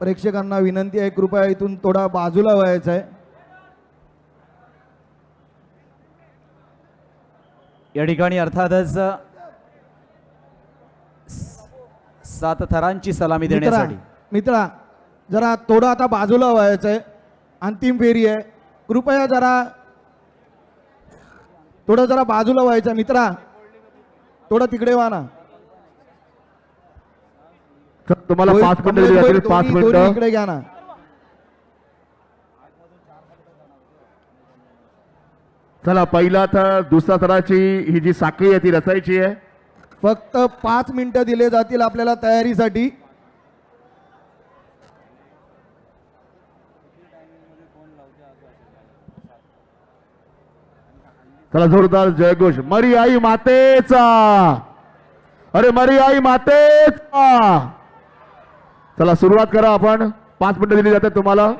प्रेक्षकांना विनंती आहे कृपया इथून थोडा बाजूला व्हायचा आहे. या ठिकाणी अर्थातच सात थरांची सलामी देण्यासाठी. मित्रा जरा थोडं आता बाजूला व्हायचं आहे. अंतिम फेरी आहे. कृपया जरा थोडं जरा बाजूला व्हायचं. मित्रा थोडं तिकडे व्हा ना. तुम्हाला पाच मिनिटं दिली जातील पाच मिनिटं. इकडे घ्या ना. चला पहिला थर दुसरा थराची ही जी साखळी आहे ती रचायची आहे. फक्त पाच मिनिटं दिले जातील आपल्याला तयारीसाठी. चला जोरदार जयघोष. मरी आई मातेचा. अरे मरी आई मातेचा. चला सुरुवात करा आपण. पाच मिनिटं दिली जातात तुम्हाला.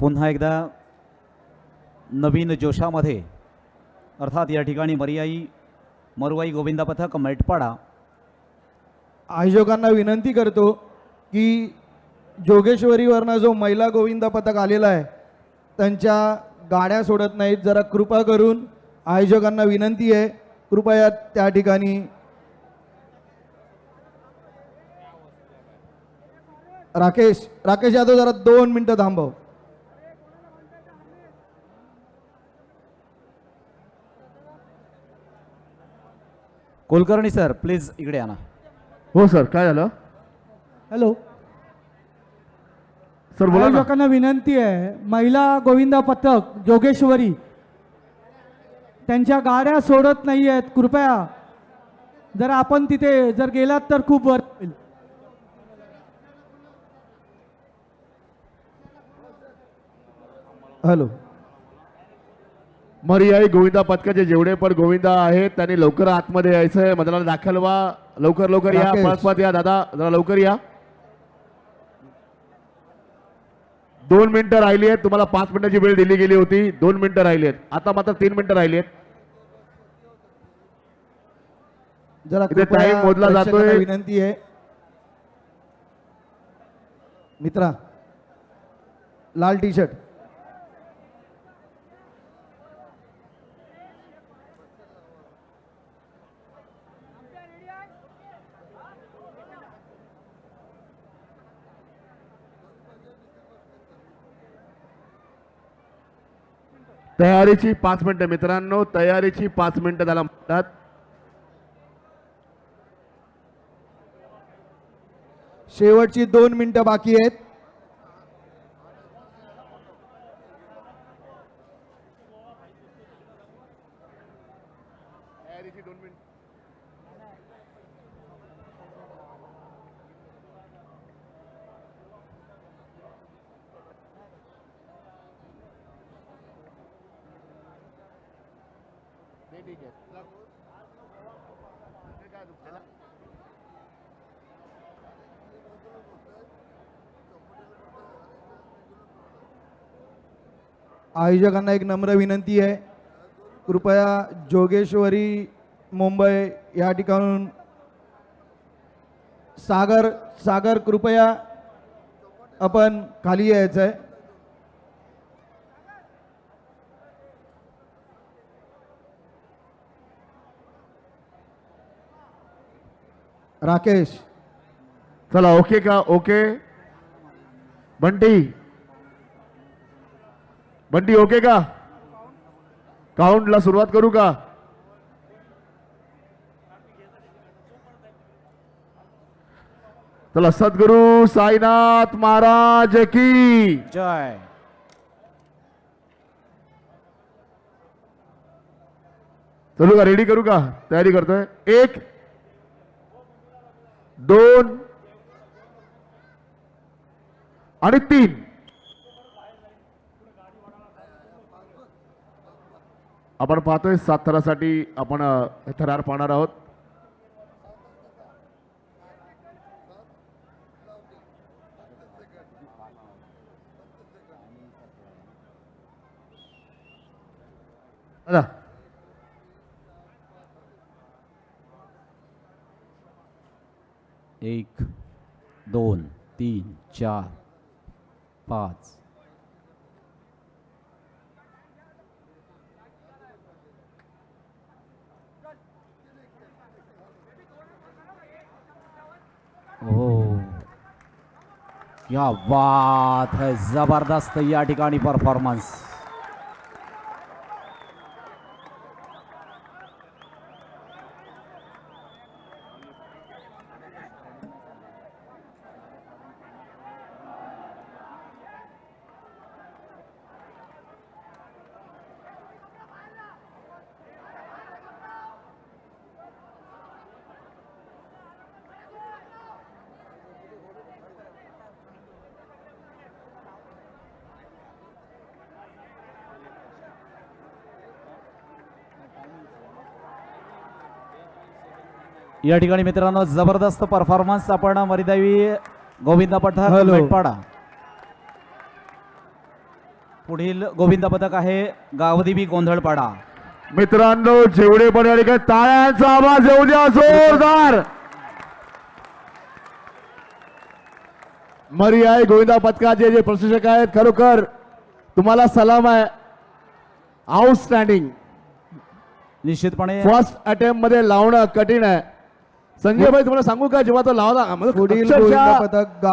पुन्हा एकदा नवीन जोशामध्ये. अर्थात या ठिकाणी मरियाई मरुवाई गोविंदा पथक मेटपाडा. आयोजकांना विनंती करतो की जोगेश्वरीवरनं जो महिला गोविंदा पथक आलेला आहे त्यांच्या गाड्या सोडत नाहीत. जरा कृपा करून आयोजकांना विनंती आहे. कृपया त्या ठिकाणी राकेश राकेश यादव जरा दोन मिनटं थांबव. कुलकर्णी सर प्लीज इकडे आणा हो सर काय झालं? हॅलो सर बोला ना. आयोजकांना विनंती आहे महिला गोविंदा पथक जोगेश्वरी त्यांच्या गाड्या सोडत नाही आहेत कृपया. जर आपण तिथे जर गेलात तर खूप वर होईल हॅलो. मरी आई गोविंदा पथकाचे जेवढे पण गोविंदा आहेत त्यांनी लवकर आतमध्ये यायचं आहे. मैदानाला दाखल व्हा. लवकर लवकर या. राकेश. पळत पळत या दादा. जरा लवकर या. दोन मिनिटं राहिली आहेत. तुम्हाला पाच मिनिटाची वेळ दिली गेली होती. दोन मिनिटं राहिली आहेत. आता मात्र तीन मिनिटं राहिली आहेत. जरा इथे कृपया time मोजला प्रेक्षकांना जातोय. विनंती आहे. मित्रा लाल टी शर्ट तयारीची पाच मिनिटं मित्रांनो तयारीची पाच मिनिटं त्याला म्हणतात. शेवटची दोन मिनिटं बाकी आहेत. आयोजकांना एक नम्र विनंती आहे. कृपया जोगेश्वरी मुंबई या ठिकाणून सागर सागर कृपया आपण खाली यायचं आहे राकेश. चला ओके का? ओके. बंटी. बंटी ओके का? काउंटला सुरुवात करू का? चला सद्गुरु साईनाथ महाराज की. जय. चलू का रेडी करू का? तयारी करतोय. एक दोन आणि तीन. आपण पाहतोय सात थरासाठी आपण थरार पाहणार आहोत. दादा एक दोन तीन चार पाच. हो. या बात है. जबरदस्त या ठिकाणी परफॉर्मन्स या ठिकाणी मित्रांनो जबरदस्त परफॉर्मन्स आपण मरिदावी गोविंद पथक. मेटपाडा. पुढील गोविंद पथक आहे गावदेवी गोंधळपाडा. मित्रांनो जेवढे पण या ठिकाणी टाळ्यांचा आवाज येऊ द्या जोरदार. मरी आहे गोविंदा पथकाचे जे प्रशिक्षक आहेत खरोखर तुम्हाला सलाम आहे. आउटस्टँडिंग निश्चितपणे फर्स्ट अटेम्प्टमध्ये लावणं कठीण आहे. संजय भाई तुम्हाला सांगू का? जेव्हा तो लावला म्हणजे पुढील अक्षरशः गोविंद पथक